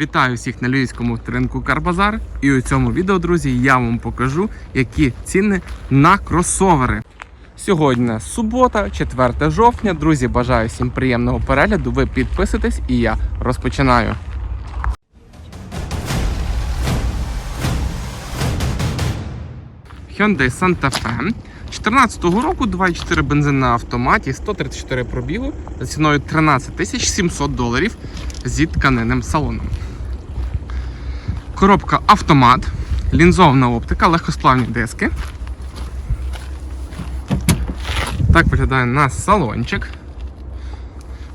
Вітаю всіх на львівському ринку Карбазар. І у цьому відео, друзі, я вам покажу, які ціни на кросовери. Сьогодні субота, 4 жовтня. Друзі, бажаю всім приємного перегляду. Ви підписуйтесь і я розпочинаю. Hyundai Santa Fe 14 року 2,4 бензин на автоматі, 134 пробігу за ціною 13 тисяч 700 доларів зі тканинним салоном. Коробка автомат, лінзована оптика, легкосплавні диски. Так виглядає наш салончик.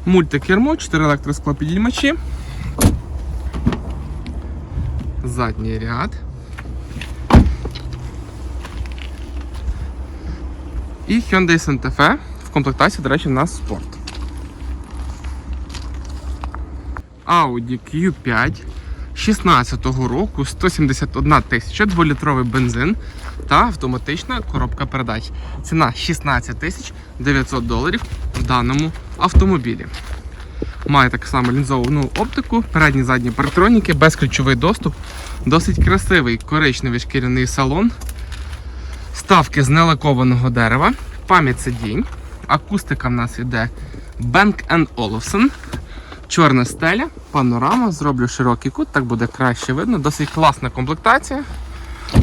Мультикермо, 4 електросклопідіймачі. Задній ряд. І Hyundai Santa Fe в комплектації, до речі, в нас спорт. Audi Q5 16-го року 171 тисяча, 2-літровий бензин та автоматична коробка передач. Ціна 16 тисяч 900 доларів в даному автомобілі. Має так само лінзовану оптику, передні задні парктроніки, безключовий доступ, досить красивий коричневий шкіряний салон. Ставки з нелакованого дерева, пам'ять сидінь, акустика в нас йде Bank Olufsen, чорна стеля, панорама, зроблю широкий кут, так буде краще видно. Досить класна комплектація.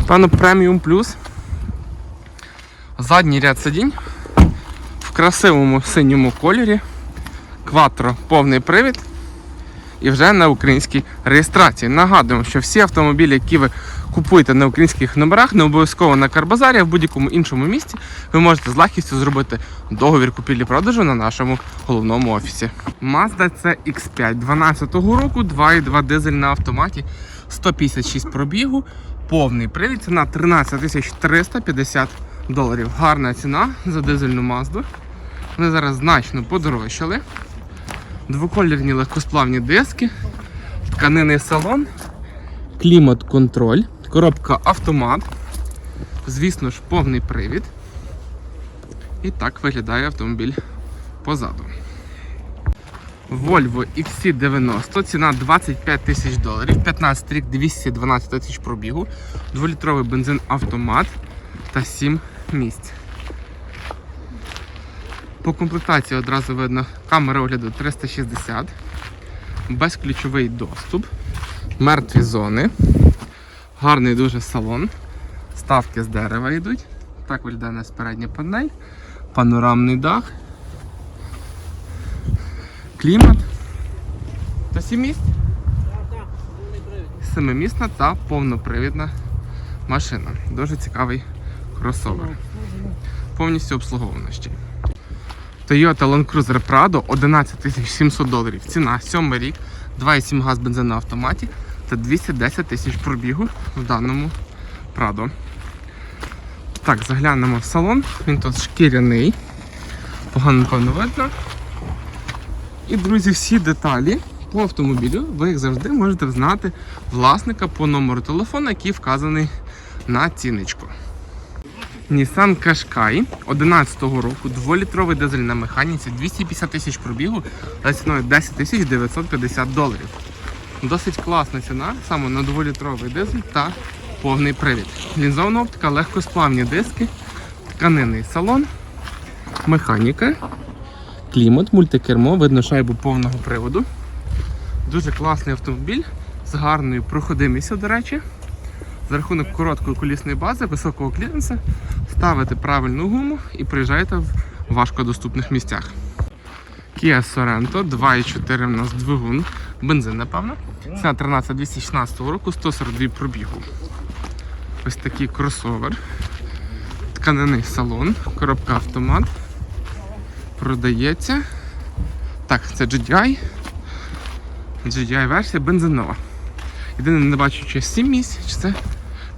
Певно, преміум плюс. Задній ряд сидінь в красивому синьому кольорі. Кватро повний привід. І вже на українській реєстрації. Нагадуємо, що всі автомобілі, які ви купуєте на українських номерах, не обов'язково на Карбазарі, а в будь-якому іншому місці, ви можете з легкістю зробити договір купівлі-продажу на нашому головному офісі. Mazda CX5 12-го року, 2,2 дизель на автоматі, 156 пробігу, повний привід, ціна 13 350 доларів. Гарна ціна за дизельну Mazda. Вони зараз значно подорожчали. Двоколірні легкосплавні диски, тканинний салон, клімат-контроль, коробка автомат, звісно ж, повний привід. І так виглядає автомобіль позаду. Volvo XC90, ціна 25 тисяч доларів, 15 рік 212 тисяч пробігу, 2-літровий бензин автомат та 7 місць. По комплектації одразу видно камера огляду 360, безключовий доступ, мертві зони, гарний дуже салон, ставки з дерева йдуть. Так виглядає нас передня панель, панорамний дах, клімат та 7 місць. Семимісна та повнопривідна машина. Дуже цікавий кросовер. Повністю обслугована ще. Toyota Land Cruiser Prado 11 700 доларів. Ціна 7 рік, 2,7 газ бензин автоматі та 210 тисяч пробігу в даному Prado. Так, заглянемо в салон. Він тут шкіряний. Погано напевно видно. І, друзі, всі деталі по автомобілю ви як завжди можете знати власника по номеру телефону, який вказаний на ціночку. Nissan Qashqai 11-го року, 2-літровий дизель на механіці, 250 тисяч пробігу за ціною 10 тисяч 950 доларів. Досить класна ціна саме на 2-літровий дизель та повний привід. Лінзована оптика, легкосплавні диски, тканинний салон, механіка, клімат, мультикермо, видно шайбу повного приводу. Дуже класний автомобіль з гарною проходимістю, до речі. За рахунок короткої колісної бази, високого кліренса, ставите правильну гуму і приїжджаєте в важкодоступних місцях. Kia Sorento 2,4 у нас двигун, бензин, напевно. Ціна 13 216 року, 142 пробігу. Ось такий кросовер. Тканинний салон, коробка автомат. Продається. Так, це GDI. GDI версія бензинова. Єдине не бачу, чи 7 місць, чи це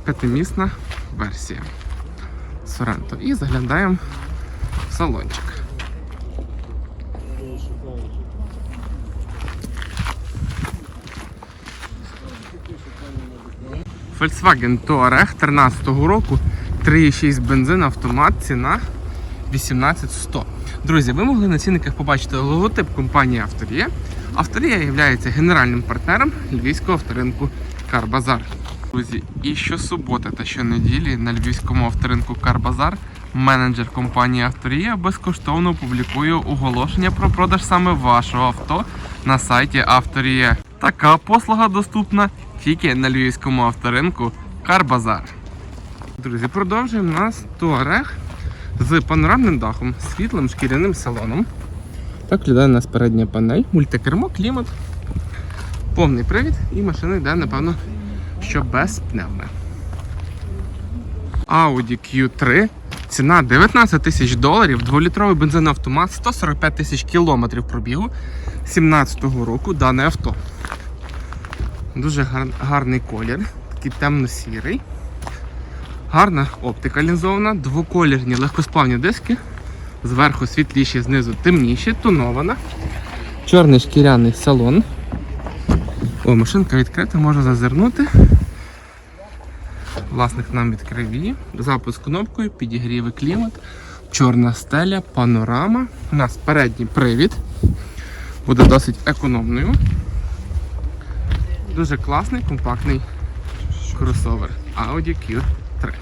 п'ятимісна версія Sorento. І заглядаємо в салончик. Volkswagen Touareg 13 року, 3,6 бензин, автомат, ціна 18100. Друзі, ви могли на цінниках побачити логотип компанії Авторія. Авторія є генеральним партнером львівського авторинку Карбазар. Друзі, і щосуботи та щонеділі на львівському авторинку Карбазар менеджер компанії Авторія безкоштовно публікує оголошення про продаж саме вашого авто на сайті Авторія. Така послуга доступна тільки на львівському авторинку Карбазар. Друзі, продовжуємо нас Туарег з панорамним дахом, світлим шкіряним салоном. Так виглядає у нас передня панель, мультикермо, клімат, повний привід і машина йде, напевно, що без пневми. Audi Q3. Ціна 19 тисяч доларів, 2-літровий бензин-автомат, 145 тисяч кілометрів пробігу 17-го року дане авто. Дуже гар- гарний колір, такий темно-сірий. Гарна оптика лінзована, двоколірні легкосплавні диски. Зверху світліші, знизу темніші, тонована. Чорний шкіряний салон. О, машинка відкрита, можна зазирнути. Власник нам відкрив її. Запуск кнопкою, підігріви клімат, чорна стеля, панорама. У нас передній привід. Буде досить економною. Дуже класний, компактний кросовер Audi Q3.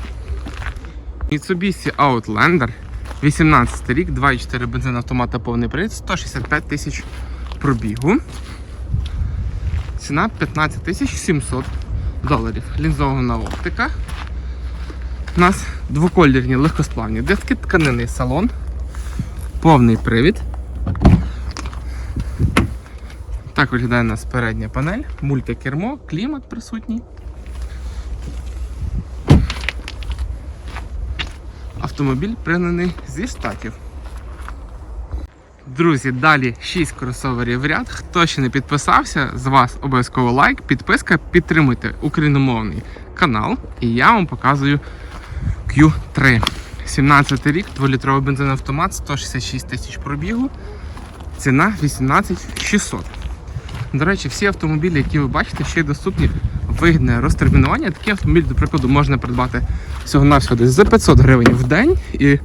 Mitsubishi Outlander 18 рік, 2,4 бензин автомата повний привід, 165 тисяч пробігу. Ціна 15 тисяч 700 доларів. Лінзована оптика. У нас двоколірні легкосплавні диски, тканинний салон, повний привід. Так виглядає у нас передня панель, мультикермо, клімат присутній. Автомобіль пригнаний зі штатів. Друзі, далі 6 кросоверів в ряд. Хто ще не підписався, з вас обов'язково лайк, підписка, підтримуйте україномовний канал. І я вам показую Q3. 17 рік, 2-літровий бензин-автомат, 166 тисяч пробігу. Ціна 18 600. До речі, всі автомобілі, які ви бачите, ще й доступні вигідне розтермінування. Такий автомобіль, до прикладу, можна придбати всього-навсього десь за 500 гривень в день. І,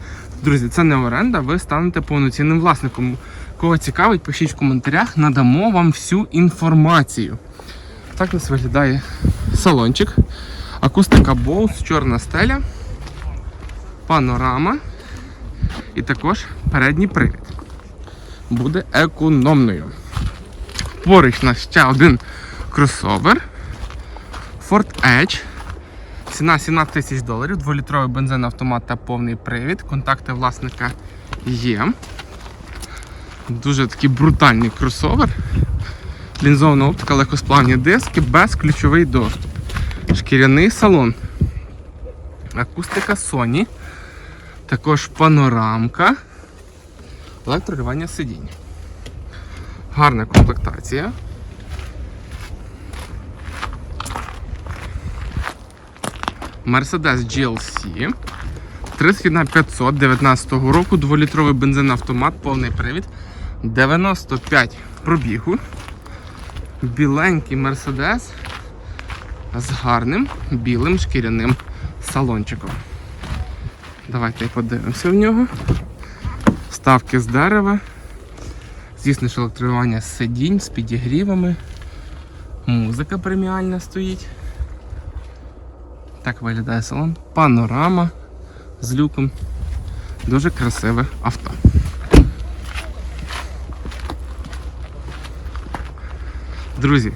друзі, це не оренда, ви станете повноцінним власником. Кого цікавить, пишіть в коментарях, надамо вам всю інформацію. Так у нас виглядає салончик. Акустика Bose, чорна стеля, панорама і також передній привід. Буде економною. Поруч у нас ще один кросовер. Ford Edge. Ціна 17 тисяч доларів, 2-літровий бензин, автомат та повний привід. Контакти власника є. Дуже такий брутальний кросовер. Лінзована оптика, легкосплавні диски, безключовий доступ. Шкіряний салон. Акустика Sony. Також панорамка. Електрорівання сидінь. Гарна комплектація. Mercedes GLC. 30 на 500 19 року, 2-літровий бензин автомат, повний привід. 95 пробігу. Біленький Mercedes з гарним білим шкіряним салончиком. Давайте подивимося в нього. Ставки з дерева. Звісно ж, електролювання сидінь з підігрівами. Музика преміальна стоїть. Так виглядає салон. Панорама з люком. Дуже красиве авто. Друзі,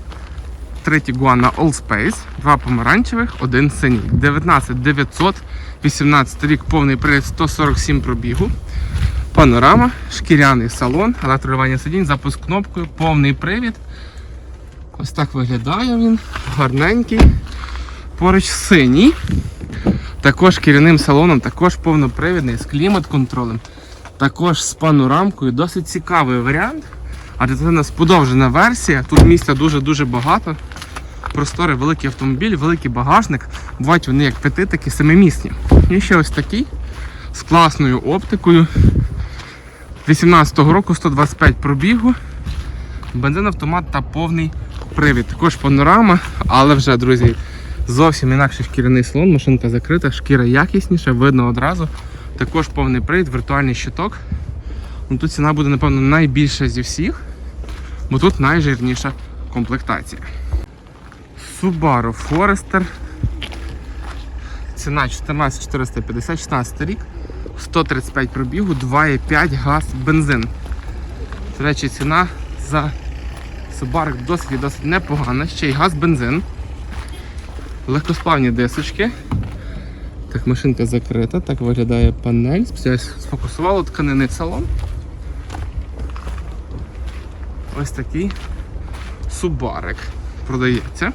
третій Guan на All Space, два помаранчевих, один синій. 19 900, 18 рік, повний привід 147 пробігу. Панорама, шкіряний салон, електролювання сидінь, запуск кнопкою, повний привід. Ось так виглядає він, гарненький. Поруч синій. Також шкіряним салоном, також повнопривідний, з клімат-контролем, також з панорамкою. Досить цікавий варіант. Адже це у нас подовжена версія. Тут місця дуже-дуже багато. Просторий великий автомобіль, великий багажник. Бувають вони як п'яти, так і семимісні. І ще ось такий з класною оптикою. 18-го року 125 пробігу. Бензин, автомат та повний привід. Також панорама, але вже, друзі, зовсім інакший шкіряний салон, машинка закрита, шкіра якісніша, видно одразу. Також повний привід, віртуальний щиток. Ну, Тут ціна буде, напевно, найбільша зі всіх. бо тут найжирніша комплектація. Subaru Forester. Ціна 14450, 16 рік, 135 пробігу, 2,5 газ бензин. До речі, ціна за Subaru досить і досить непогана, ще й газ бензин. Легкосплавні дисочки. Так, машинка закрита, так виглядає панель. Сфокусувало тканини салон. Ось такий субарик продається.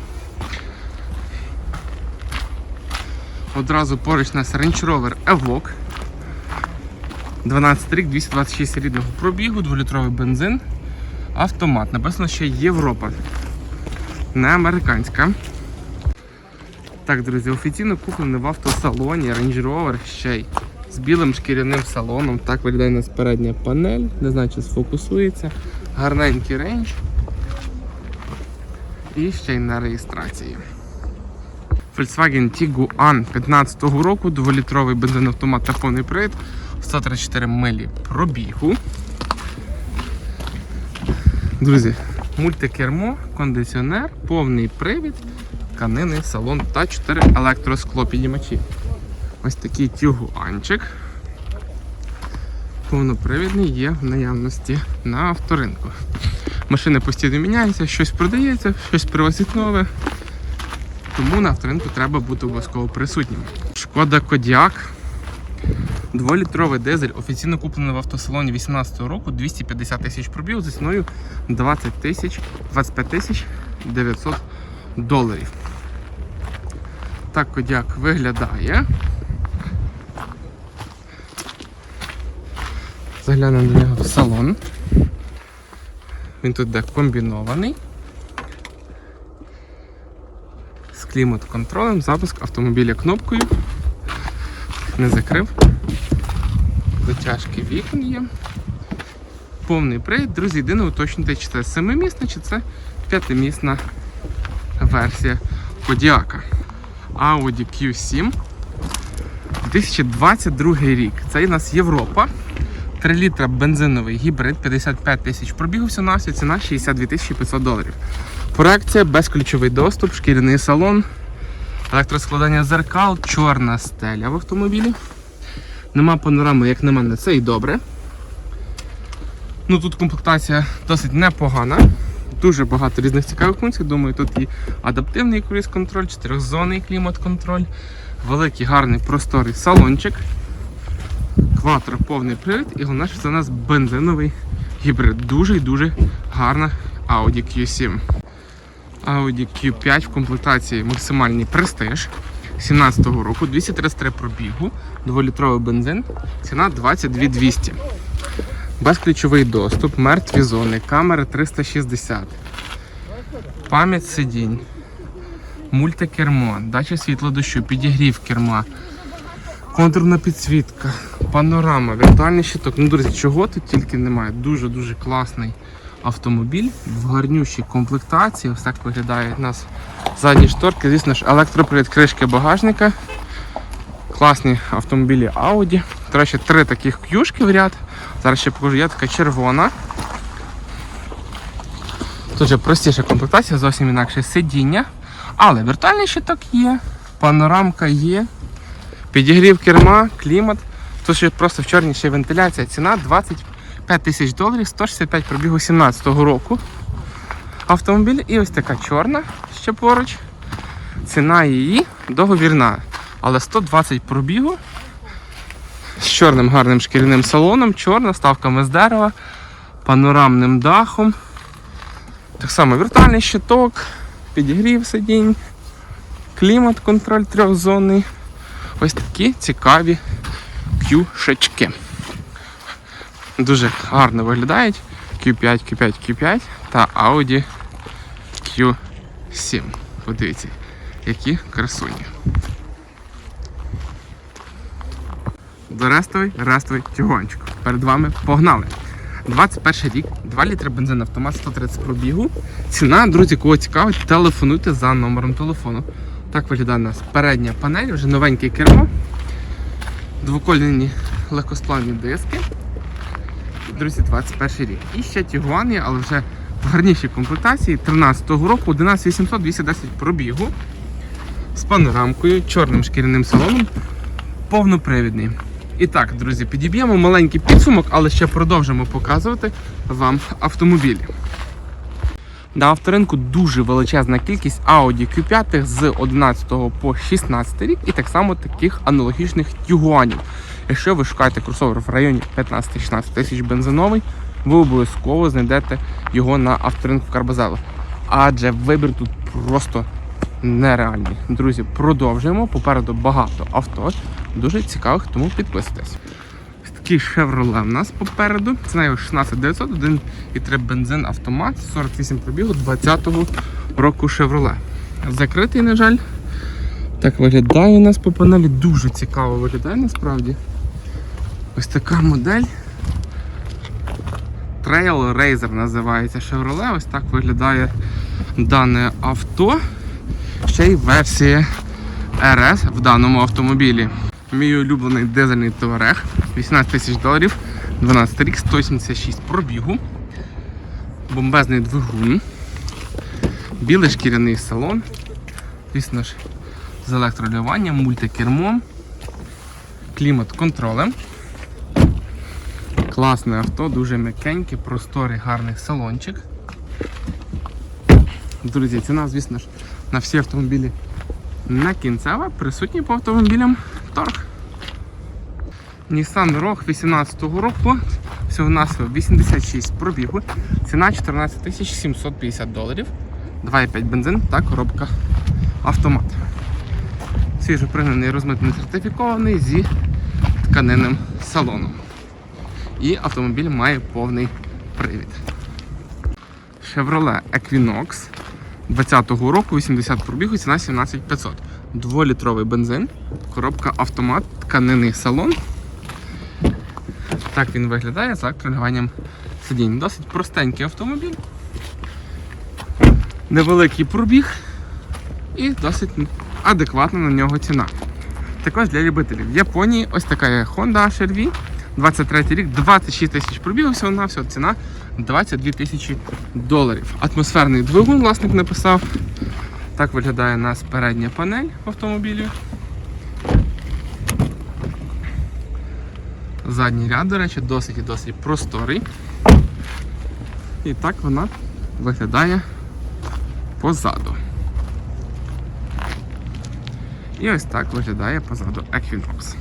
Одразу поруч у нас Range Rover Evoque. 12 рік, 226 рідного пробігу, 2-літровий бензин, автомат. Написано ще Європа. Не американська. Так, друзі, офіційно куплений в автосалоні Range Rover ще й з білим шкіряним салоном. Так виглядає у нас передня панель. Не знаю, чи сфокусується. Гарненький рейндж. І ще й на реєстрації. Volkswagen Tiguan 15-го року, 2-літровий бензин-автомат та повний привід, 134 милі пробігу. Друзі, мультикермо, кондиціонер, повний привід, тканини, салон та 4 електросклопіднімачі. Ось такий тюгуанчик. Повнопривідний є в наявності на авторинку. Машини постійно міняються, щось продається, щось привозять нове. Тому на авторинку треба бути обов'язково присутнім. Шкода Кодіак. Дволітровий дизель офіційно куплений в автосалоні 2018 року 250 тисяч пробіг за ціною 20 тисяч 25 тисяч 900 доларів. Так Кодіак виглядає. Заглянемо до нього в салон. Він тут де комбінований. З клімат-контролем, запуск автомобіля кнопкою. Не закрив. Дотяжки вікон є. Повний привід. Друзі, єдине уточнити, чи це 7-місна, чи це 5-місна версія Кодіака. Audi Q7. 2022 рік. Це у нас Європа. 3 літра бензиновий гібрид, 55 тисяч пробігу всього на ціна 62 тисячі 500 доларів. Проекція, безключовий доступ, шкіряний салон, електроскладання зеркал, чорна стеля в автомобілі. Нема панорами, як на мене, це і добре. Ну Тут комплектація досить непогана. Дуже багато різних цікавих функцій. Думаю, тут і адаптивний круїз контроль, чотирьохзонний клімат-контроль, великий гарний просторий салончик. Кватро повний привід і головне, що це у нас бензиновий гібрид. Дуже і дуже гарна Audi Q7. Audi Q5 в комплектації максимальний престиж 17-го року, 233 пробігу, 2-літровий бензин, ціна 22 200. Безключовий доступ, мертві зони, камера 360, пам'ять сидінь, мультикермо, дача світло дощу, підігрів керма, контурна підсвітка, панорама, віртуальний щиток. Ну, друзі, чого тут тільки немає. Дуже-дуже класний автомобіль в гарнющій комплектації. Ось так виглядають у нас задні шторки. Звісно ж, електропривід кришки багажника. Класні автомобілі Audi. До три таких к'юшки в ряд. Зараз ще покажу, є така червона. Тут же простіша комплектація, зовсім інакше сидіння. Але віртуальний щиток є, панорамка є, підігрів керма, клімат. Тут ще просто в чорній ще вентиляція. Ціна 25 тисяч доларів, 165 пробігу 17-го року. Автомобіль і ось така чорна ще поруч. Ціна її договірна. Але 120 пробігу з чорним гарним шкіряним салоном, чорна, ставками з дерева, панорамним дахом. Так само віртуальний щиток, підігрів сидінь, клімат-контроль трьохзонний. Ось такі цікаві Q-шечки. Дуже гарно виглядають Q5, Q5, Q5 та Audi Q7. Подивіться, які красуні. До рестовий, рестовий. Перед вами погнали. 21 рік, 2 літри бензин автомат 130 пробігу. Ціна, друзі, кого цікавить, телефонуйте за номером телефону. Так виглядає у нас передня панель, вже новеньке кермо. Двокольні легкосплавні диски. Друзі, 21 рік. І ще Тігуан є, але вже в гарнішій комплектації 13-го року 11800 210 пробігу з панорамкою, чорним шкіряним салоном, повнопривідний. І так, друзі, підіб'ємо маленький підсумок, але ще продовжимо показувати вам автомобілі. На авторинку дуже величезна кількість Audi Q5 з 11 по 16 рік і так само таких аналогічних Тігуанів. Якщо ви шукаєте кросовер в районі 15-16 тисяч бензиновий, ви обов'язково знайдете його на авторинку Карбазело. Адже вибір тут просто нереальний. Друзі, продовжуємо. Попереду багато авто, дуже цікавих, тому підписуйтесь. Такий Chevrolet у нас попереду. Ціна його 16900, 1,3 бензин автомат, 48 пробігу 20-го року Chevrolet. Закритий, на жаль. Так виглядає у нас по панелі. Дуже цікаво виглядає насправді. Ось така модель. Trail Racer називається Chevrolet. Ось так виглядає дане авто. Ще й версія RS в даному автомобілі. Мій улюблений дизельний товарег 18 тисяч доларів, 12 рік, 176 пробігу, бомбезний двигун, білий шкіряний салон, звісно ж, з електролюванням, мультикермом, клімат-контролем. Класне авто, дуже м'якеньке, просторий, гарний салончик. Друзі, ціна, звісно ж, на всі автомобілі не кінцева, присутній по автомобілям торг. Nissan Rogue 18 року, всього насього 86 пробігу, ціна 14 750 доларів, 2,5 бензин та коробка автомат. Свіжо пригнаний розмитний сертифікований зі тканинним салоном. І автомобіль має повний привід. Chevrolet Equinox 20-го року 80 пробігу, ціна 17500. Дволітровий бензин, коробка автомат, тканинний салон. Так він виглядає з електролюванням сидінь. Досить простенький автомобіль. Невеликий пробіг і досить адекватна на нього ціна. Також для любителів. В Японії ось така є Honda HR-V. 23 рік, 26 тисяч пробігу, всього на всього ціна 22 тисячі доларів. Атмосферний двигун власник написав. Так виглядає у нас передня панель в автомобілі. Задній ряд, до речі, досить і досить просторий. І так вона виглядає позаду. І ось так виглядає позаду Equinox.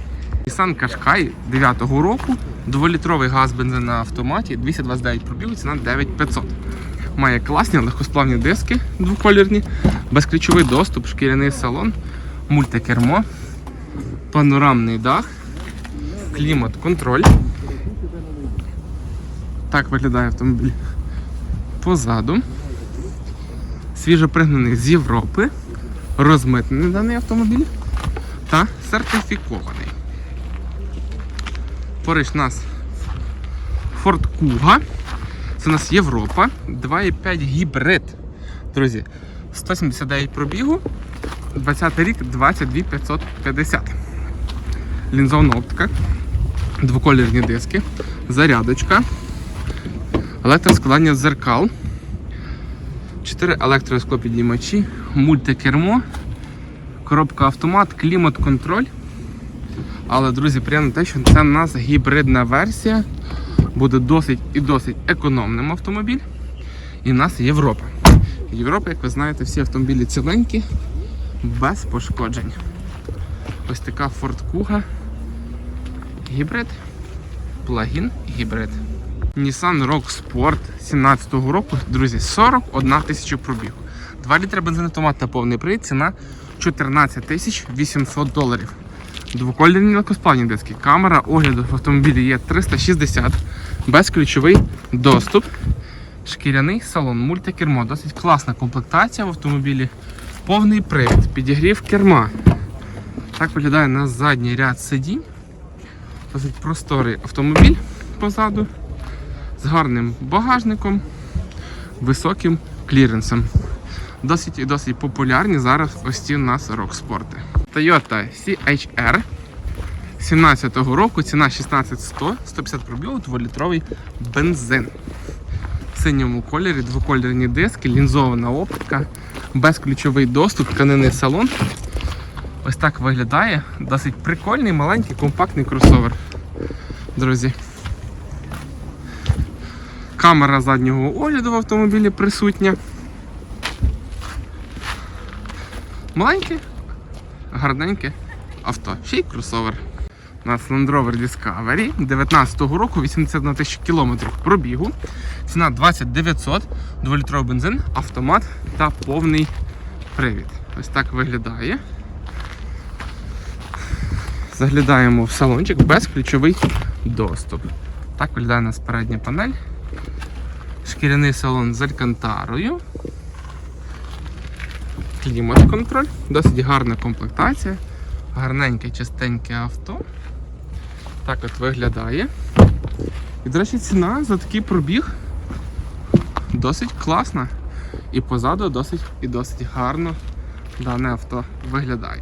Nissan Qashqai 9-го року, 2-літровий газ бензин на автоматі, 229 пробігу, ціна 9500. Має класні легкосплавні диски двоколірні, безключовий доступ, шкіряний салон, мультикермо, панорамний дах, клімат-контроль. Так виглядає автомобіль позаду. Свіжо пригнаний з Європи, розмитнений даний автомобіль та сертифікований. Поруч у нас Ford Kuga. Це у нас Європа. 2,5 гібрид. Друзі, 179 пробігу, 20 рік 22 550. Лінзовна оптика, двоколірні диски, зарядочка, електроскладання зеркал, 4 електросклопідіймачі, мультикермо, коробка автомат, клімат-контроль. Але, друзі, приємно те, що це в нас гібридна версія. Буде досить і досить економним автомобіль. І в нас Європа. Європа, як ви знаєте, всі автомобілі ціленькі, без пошкоджень. Ось така Ford Kuga. Гібрид. Плагін гібрид. Nissan Rogue Sport 17-го року, друзі, 41 тисяча пробігу. 2 літри бензинатомат та повний привід, ціна 14 тисяч 800 доларів. Двокольні легкосплавні диски. Камера огляду в автомобілі є 360, безключовий доступ, шкіряний салон, мультикермо. Досить класна комплектація в автомобілі. Повний привід, підігрів керма. Так виглядає на задній ряд сидінь. Досить просторий автомобіль позаду, з гарним багажником, високим кліренсом. Досить і досить популярні зараз ось ці у нас рок-спорти. Toyota CHR 17-го року, ціна 16100, 150 пробігу, 2-літровий бензин. Синьому кольорі, двокольорні диски, лінзована оптика, безключовий доступ, тканинний салон. Ось так виглядає. Досить прикольний, маленький, компактний кросовер. Друзі. Камера заднього огляду в автомобілі присутня. Маленьке, гарненьке авто. Ще й кросовер. У нас Land Rover Discovery 19-го року, 81 тисяч кілометрів пробігу. Ціна 2900, 2-літровий бензин, автомат та повний привід. Ось так виглядає. Заглядаємо в салончик безключовий доступ. Так виглядає у нас передня панель. Шкіряний салон з алькантарою. Клімат контроль, досить гарна комплектація, гарненьке, чистеньке авто. Так от виглядає. І, до речі, ціна за такий пробіг досить класна. І позаду досить і досить гарно дане авто виглядає.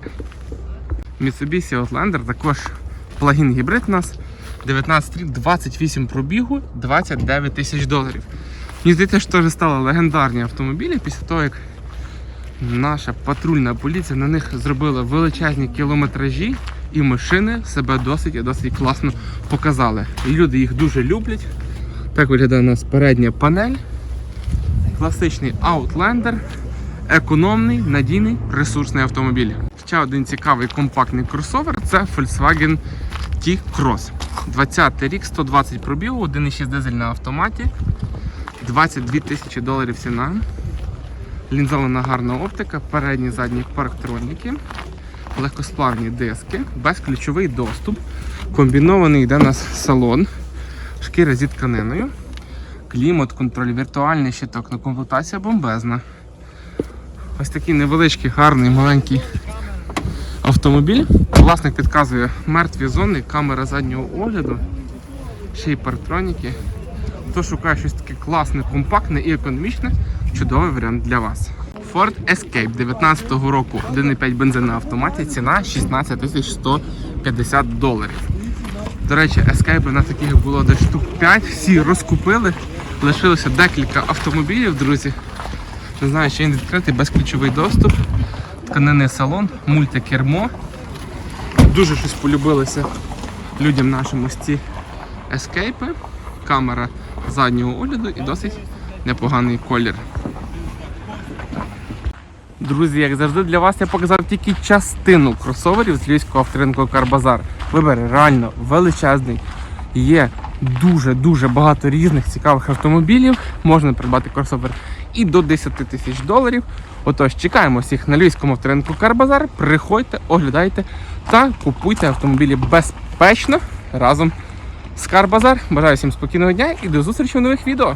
Mitsubishi Outlander також плагін гібрид у нас 19 рік, 28 пробігу, 29 тисяч доларів. Мені здається, що теж стали легендарні автомобілі після того, як наша патрульна поліція на них зробила величезні кілометражі, і машини себе досить і досить класно показали. Люди їх дуже люблять. Так виглядає у нас передня панель. Класичний Outlander, економний, надійний, ресурсний автомобіль. Ще один цікавий компактний кросовер це Volkswagen T-Cross. 20 рік, 120 пробігу, 1,6 дизель на автоматі, 22 тисячі доларів ціна. Лінзована гарна оптика, передні задні парктроніки, легкосплавні диски, безключовий доступ, комбінований йде у нас салон, шкіра зі тканиною, клімат, контроль, віртуальний щиток, ну комплектація бомбезна. Ось такий невеличкий, гарний, маленький автомобіль. Власник підказує мертві зони, камера заднього огляду, ще й парктроніки. Хто шукає щось таке класне, компактне і економічне, чудовий варіант для вас. Ford Escape 19-го року 1,5 бензин на автоматі, ціна 16 150 доларів. До речі, Escape на таких було десь штук 5, всі розкупили. Лишилося декілька автомобілів, друзі. Не знаю, чи він відкритий, безключовий доступ, тканинний салон, мультикермо. Дуже щось полюбилося людям нашим ось ці ескейпи. Камера заднього огляду і досить непоганий колір. Друзі, як завжди, для вас я показав тільки частину кросоверів з львівського авторинку Карбазар. Вибір реально величезний. Є дуже-дуже багато різних цікавих автомобілів. Можна придбати кросовер і до 10 тисяч доларів. Отож, чекаємо всіх на львівському авторинку Карбазар. Приходьте, оглядайте та купуйте автомобілі безпечно разом з Карбазар. Бажаю всім спокійного дня і до зустрічі в нових відео.